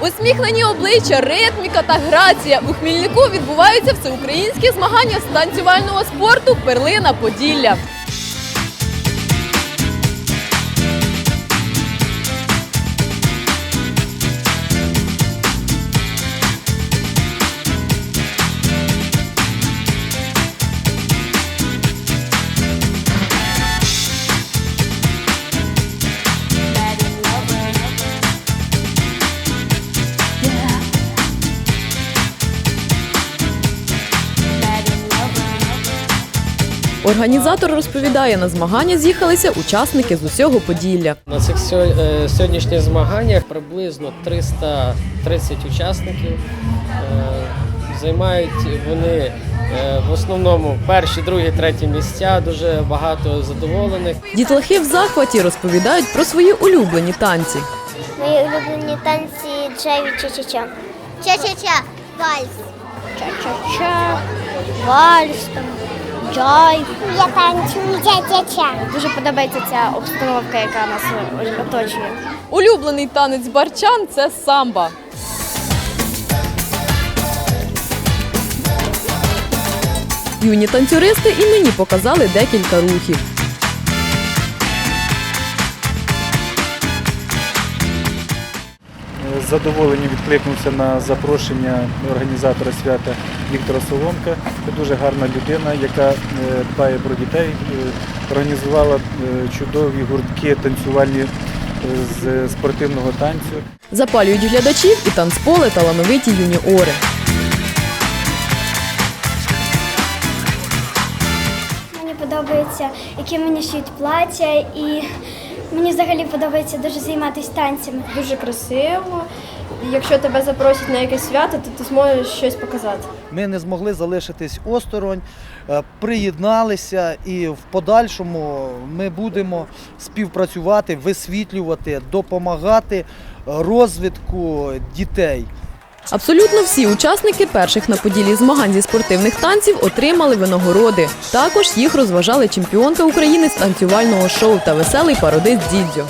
Усміхнені обличчя, ритміка та грація. У Хмільнику відбуваються всеукраїнські змагання з танцювального спорту Перлина Поділля. Організатор розповідає, на змагання з'їхалися учасники з усього Поділля. На цих е, сьогоднішніх змаганнях приблизно 330 учасників. Е, Займають вони е, в основному перші, другі, треті місця. Дуже багато задоволених. Дітлахи в захваті розповідають про свої улюблені танці. Мої улюблені танці джеві ча-ча-ча. Ча-ча-ча. Вальс. Ча-ча-ча. Вальс там. Я танцюю ча-ча-ча. Дуже подобається ця обстановка, яка нас оточує. Улюблений танець барчан це самба. Юні танцюристи і мені показали декілька рухів. З задоволенням відкликнувся на запрошення організатора свята Віктора Соломка. Це дуже гарна людина, яка е, дбає про дітей, е, організувала е, чудові гуртки танцювальні з спортивного танцю. Запалюють глядачів і танцполи талановиті юніори. Мені подобається, які мені шиють плаття, і мені взагалі подобається дуже займатися танцями. дуже красиво. Якщо тебе запросять на якесь свято, то ти зможеш щось показати. Ми не змогли залишитись осторонь, е, приєдналися і в подальшому ми будемо співпрацювати, висвітлювати, допомагати розвитку дітей. Абсолютно всі учасники перших на поділі змагань зі спортивних танців отримали винагороди. Також їх розважали чемпіонка України з танцювального шоу та веселий пародист Дідзьо.